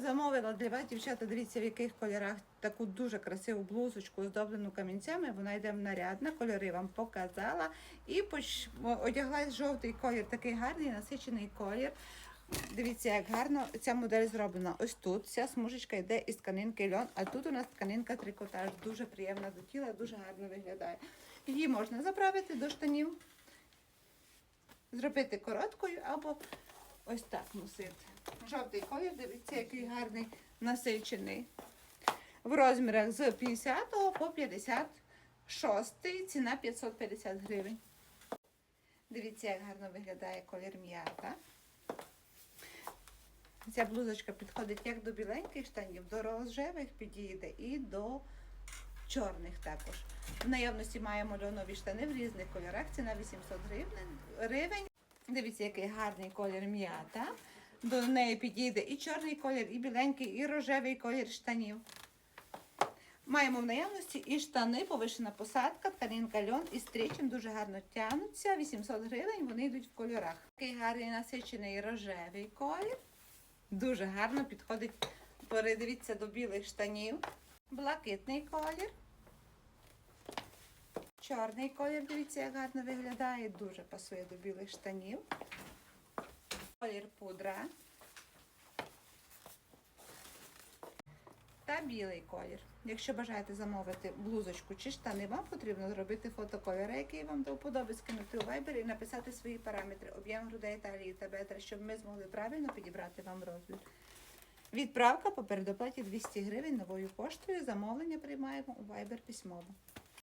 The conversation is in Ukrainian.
Замовила для вас, дівчата, дивіться, в яких кольорах таку дуже красиву блузочку, оздоблену камінцями. Вона йде в нарядна, кольори вам показала. І поч... одяглась жовтий колір, такий гарний, насичений колір. Дивіться, як гарно ця модель зроблена. Ось тут вся смужечка йде із тканинки льон, а тут у нас тканинка трикотаж. Дуже приємна до тіла, дуже гарно виглядає. Її можна заправити до штанів, зробити короткою або ось так носити. Жовтий колір, дивіться, який гарний насичений. В розмірах з 50 по 56, ціна 550 гривень. Дивіться, як гарно виглядає колір м'ята. Ця блузочка підходить як до біленьких штанів, до рожевих підійде і до чорних також. В наявності маємо льонові штани в різних кольорах. Ціна 800 гривень. Дивіться, який гарний колір м'ята. До неї підійде і чорний колір, і біленький, і рожевий колір штанів. Маємо в наявності і штани, повишена посадка, тканинка льон і стрічем дуже гарно тягнуться. 800 гривень, вони йдуть в кольорах. Такий гарний насичений рожевий колір. Дуже гарно підходить, передивіться до білих штанів. Блакитний колір. Чорний колір, дивіться, як гарно виглядає, дуже пасує до білих штанів. Колір пудра. Та білий колір. Якщо бажаєте замовити блузочку чи штани, вам потрібно зробити фотокольора, який вам до вподоби, скинути у Viber і написати свої параметри, об'єм грудей, талії та бедра, щоб ми змогли правильно підібрати вам розмір. Відправка по передоплаті 200 гривень новою поштою. Замовлення приймаємо у Viber письмово.